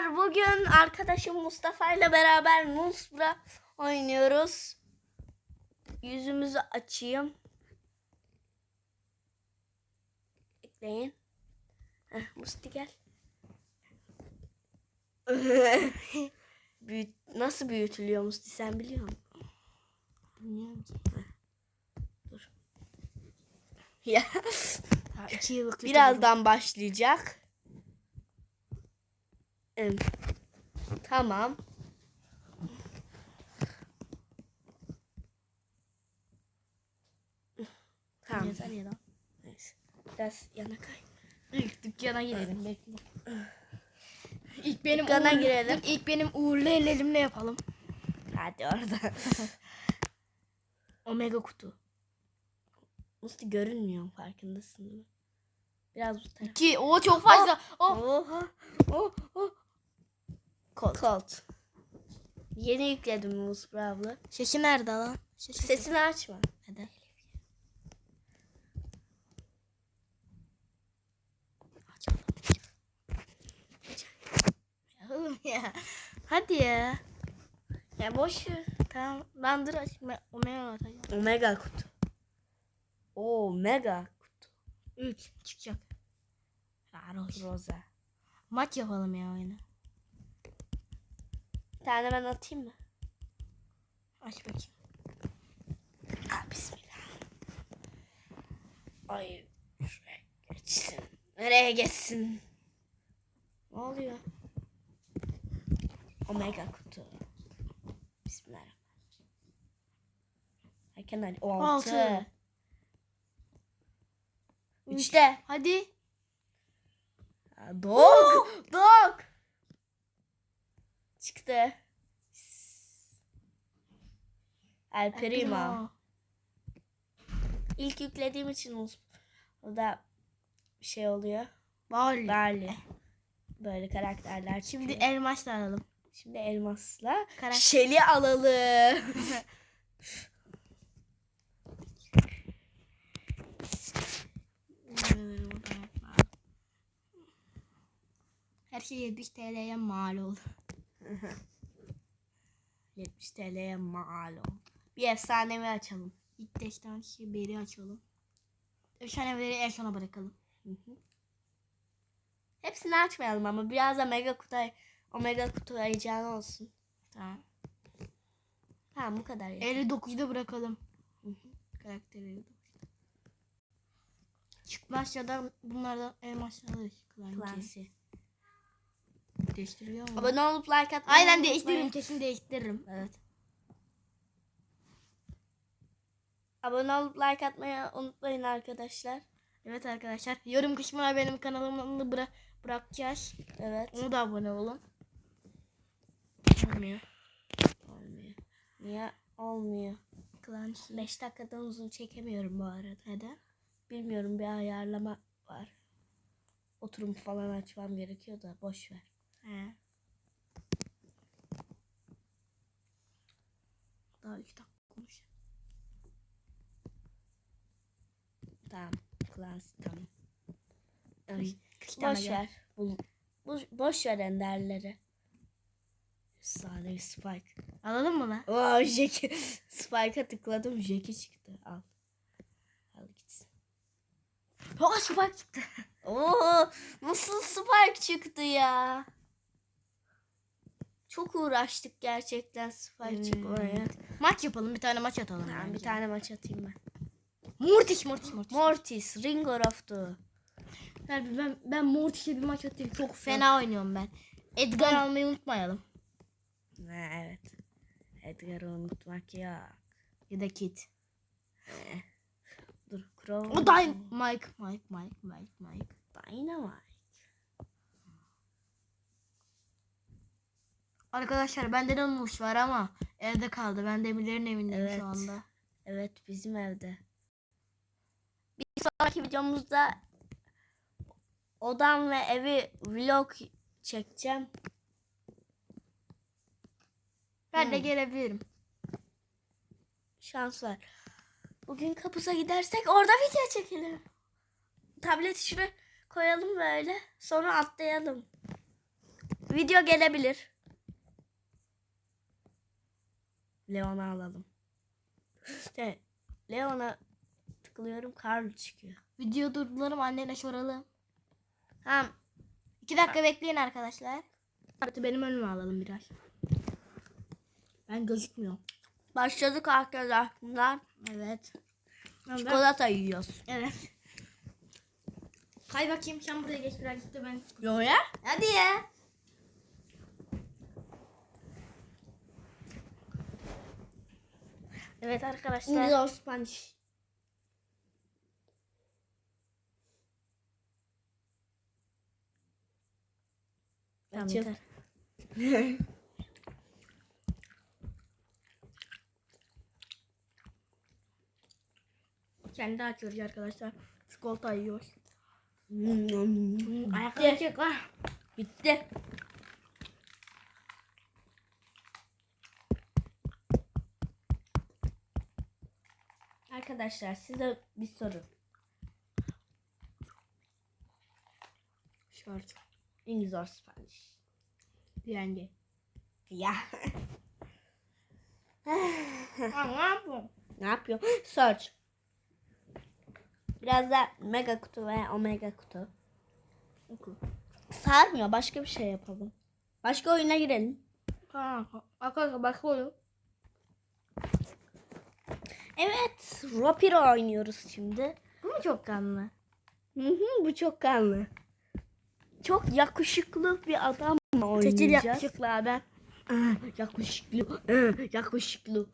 Bugün arkadaşım Mustafa ile beraber Nusra oynuyoruz. Yüzümüzü açayım. Bekleyin. Heh, Musti gel. Büyüt, nasıl büyütülüyor Musti sen biliyor musun? Bilmiyorum ki. Dur. Ya birazdan başlayacak. Em, Tamam. Tamam. Yeter ya lan. Neyse. Biraz yana kay. İlk dükkana girelim bekle. İlk benim Dükkana uğurlu- girelim. İlk benim uğurlu ellerimle yapalım. Hadi orada. Omega kutu. Musti görünmüyor farkındasın değil mi? Biraz bu tarafa. İki. O çok fazla. Oh. Oha. Oh, oh. Colt. Colt. Yeni yükledim Musra abla. Şeşi nerede lan? Şeşi. Sesini açma. Neden? Ya oğlum ya. Hadi ya. Ya boş ver. Tamam. Ben dur aç. Me- Omega atacağım. Omega kutu. Oo mega kutu. 3 çıkacak. Rosa. Maç yapalım ya oyunu. Bir tane ben atayım mı? Aç bakayım. Aa, bismillah. Ay şuraya geçsin. Nereye geçsin? Ne oluyor? Omega kutu. Bismillahirrahmanirrahim. Erken Ali. O altı. Altı. Üçte. Hadi. Dog. Dog. Çıktı. El Primo. İlk yüklediğim için o da şey oluyor. Bal. Barley. Böyle karakterler Şimdi çıkıyor. elmas da alalım. Şimdi elmasla Karak- Şeli alalım. Her şey 70 TL'ye mal oldu. 70 TL'ye mal ol. Bir efsanevi açalım. İlk deşten şey beri açalım. Efsaneleri en sona bırakalım. Hepsini açmayalım ama biraz da mega kutu omega kutu heyecanı olsun. Tamam. Tamam bu kadar ya. 59'da bırakalım. Karakteri 59'da. Çıkmaz ya da bunlardan elmasları. Klanki. Clancy. Değiştiriyor mu? Abone olup like atmayı Aynen değiştiririm. Kesin değiştiririm. Evet. Abone olup like atmayı unutmayın arkadaşlar. Evet arkadaşlar. Yorum kısmına benim kanalımı bıra bırakacağız. Evet. Onu da abone olun. Olmuyor. Olmuyor. Niye olmuyor? Clancy. 5 dakikadan uzun çekemiyorum bu arada. Neden? Bilmiyorum bir ayarlama var. Oturum falan açmam gerekiyor da boş ver. He. Daha iki dakika konuş. Tamam. Klas tamam. Ay, boş ver. Boş ver enderleri. Efsanevi Spike. Alalım mı lan? Oo Jackie. Spike'a tıkladım. Jackie çıktı. Al. Al gitsin. Aa Spike çıktı. Oo nasıl Spike çıktı ya? Çok uğraştık gerçekten Spike Evet. çıkmaya. Maç yapalım. Bir tane maç atalım. Tamam, bir tane maç atayım ben. Mortis Mortis Mortis. Mortis, Ring of the. Ben, ben Mortis'e bir maç atayım. Çok fena oynuyorum ben. Edgar almayı unutmayalım. Ha, evet. Edgar'ı unutmak ya. Ya da Kit. Dur, Crow. O da Mike Mike Mike Mike Mike. Dynamite. Arkadaşlar bende de muş var ama evde kaldı. Ben Demirlerin evindeyim Evet. şu anda. Evet, bizim evde. Bir sonraki videomuzda odam ve evi vlog çekeceğim. Ben de Hmm. gelebilirim. Şans var. Bugün kapusa gidersek orada video çekelim. Tableti şuraya koyalım böyle. Sonra atlayalım. video gelebilir. Leon'u alalım. İşte Leon'a tıklıyorum Karl çıkıyor. Video durduralım anneyle soralım. Tamam. İki dakika bekleyin arkadaşlar. Hadi benim önüme alalım biraz. Ben gözükmüyorum. Başladık arkadaşlar. Evet. Çikolata yiyoruz. Evet. Kay bakayım sen buraya geç birazcık da ben. Yo ya? Hadi ya. Evet arkadaşlar. Zor Spanish. Tamam, yeter. Kendi açıyoruz arkadaşlar. Çikolata yiyoruz. Ayakları çek ah. Bitti. Arkadaşlar size bir soru. Şort. İngiliz or Spanish. Direnci. Ya. Aa, ne yapıyorsun? ne yapıyor? Search. Biraz da mega kutu ve omega kutu. Oku. Sarmıyor. Başka bir şey yapalım. Başka oyuna girelim. Kanka. Bak oyun. Evet. Ropiro oynuyoruz şimdi. Bu mu çok kanlı? Hı hı, bu çok kanlı. Çok yakışıklı bir adam Seçil oynayacağız. yakışıklı abi. Yakışıklı. yakışıklı.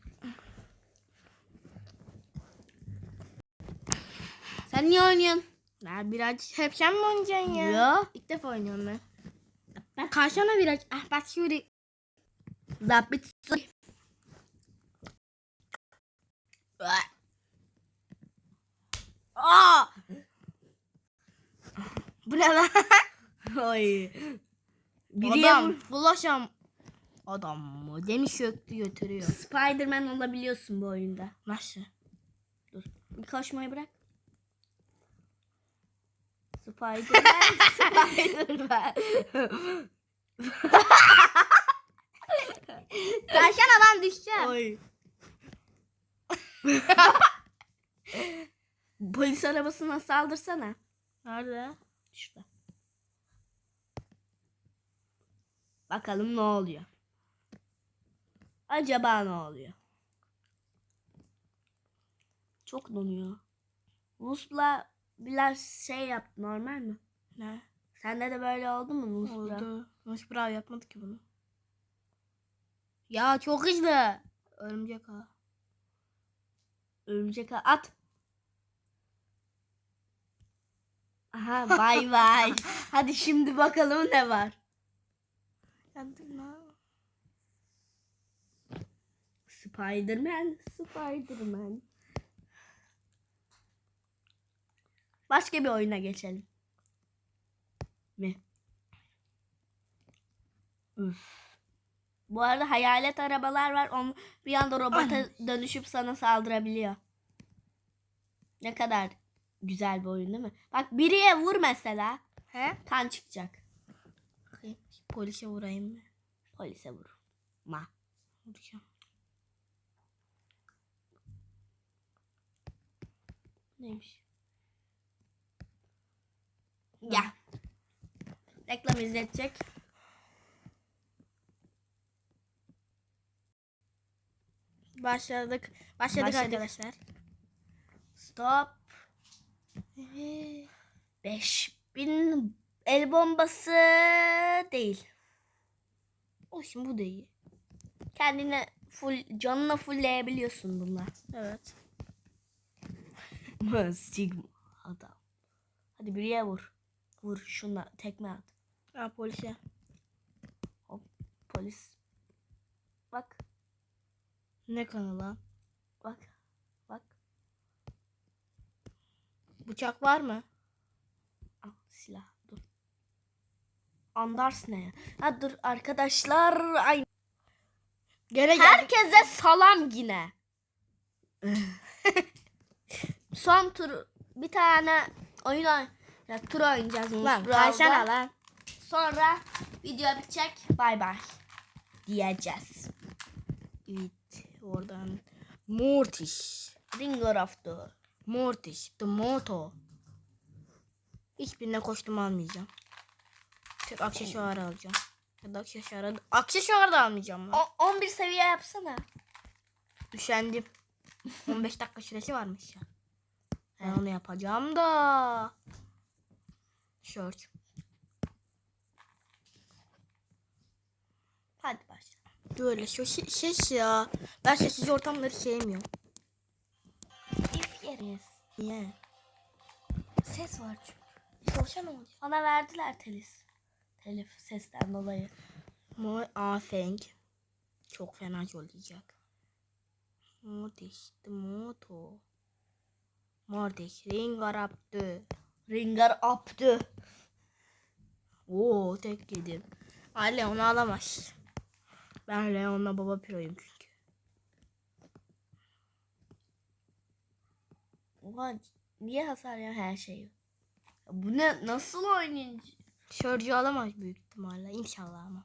Sen niye oynuyorsun? Ya biraz hep sen mi oynayacaksın ya? Ya. İlk defa oynuyorum ben. Ben karşına biraz. Ah bak şöyle. Zabit. Aa! Bu ne lan? Oy. Biriye Adam. vur. Bulaşam. Adam mı? Demiş çöktü götürüyor. Spiderman olabiliyorsun bu oyunda. Nasıl? Dur. Bir koşmayı bırak. Spiderman. Spiderman. Karşına lan düşeceğim. Oy. Polis arabasına saldırsana. Nerede? Şurada. Bakalım ne oluyor. Acaba ne oluyor? Çok donuyor. Rus'la biraz şey yaptı normal mi? Ne? Sende de böyle oldu mu Rus'la? Oldu. Nasıl bravo yapmadı ki bunu. Ya çok hızlı. Örümcek ha. Örümcek at. Aha bay bay. Hadi şimdi bakalım ne var. Spiderman, Spiderman. Başka bir oyuna geçelim. Mi? Üf. Bu arada hayalet arabalar var. On bir anda robota dönüşüp sana saldırabiliyor. Ne kadar güzel bir oyun değil mi? Bak biriye vur mesela. He? Kan çıkacak. Bakayım. Polise vurayım mı? Polise vur. Ma. Vuracağım. Neymiş? Ya. Reklam izletecek. Başladık. Başladık, Başladık. arkadaşlar. Stop. 5000 el bombası değil. O şimdi bu da iyi. Kendine full canına fullleyebiliyorsun bunlar. Evet. Sigma adam. Hadi biriye vur. Vur şuna tekme at. Ha polise. Polis. Bak Ne kanı lan? bak bak. Bıçak var mı? Al silah dur. Anders ne ya? Ha dur arkadaşlar. Ay Gene geldik. Herkese salam yine. Son tur bir tane oyun ya, tur oynayacağız Lan kaçana lan. Sonra Video bitecek. Bay bay. Diyeceğiz. Evet. Oradan. Mortis. Ringer the. Mortis. The Moto. Hiçbirine kostüm almayacağım. Tek aksesuar alacağım. Ya da aksesuar, aksesuar da almayacağım ben. O- 11 seviye yapsana. Üşendim. 15 dakika süresi varmış ya. Ben onu yapacağım da. Search. Hadi Böyle şu ses, ses ya. Ben sessiz ortamları sevmiyorum. If yeriz. Niye? Ses var çünkü. Çalışan olacak. Bana verdiler telif. Telif sesten dolayı. Mor Afeng. Çok fena. Mortis. The Moto. Mortis. Ringar Abdü. Ringer up'tı. Oo tek yedim. Ay Leon alamaz. Ben Leon'la baba piroyum çünkü. Oha niye hasar ya her şeyi? Bu ne nasıl oynayınca? Surge'ü alamaz büyük ihtimalle. İnşallah ama.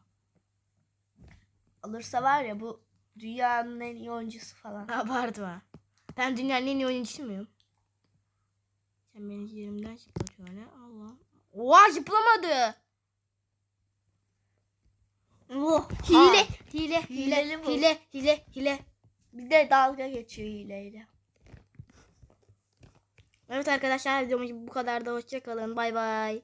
Alırsa var ya bu dünyanın en iyi oyuncusu falan. Abartma. Ben dünyanın en iyi oyuncusu muyum? Sen beni yerimden çıkartıyorsun ne? Allah. Oha zıplamadı. Oh, Hile, hile, hile, Hileli bu. hile, hile, hile. Bir de dalga geçiyor hileyle. Evet arkadaşlar videomuz bu kadar da hoşçakalın. Bay bay.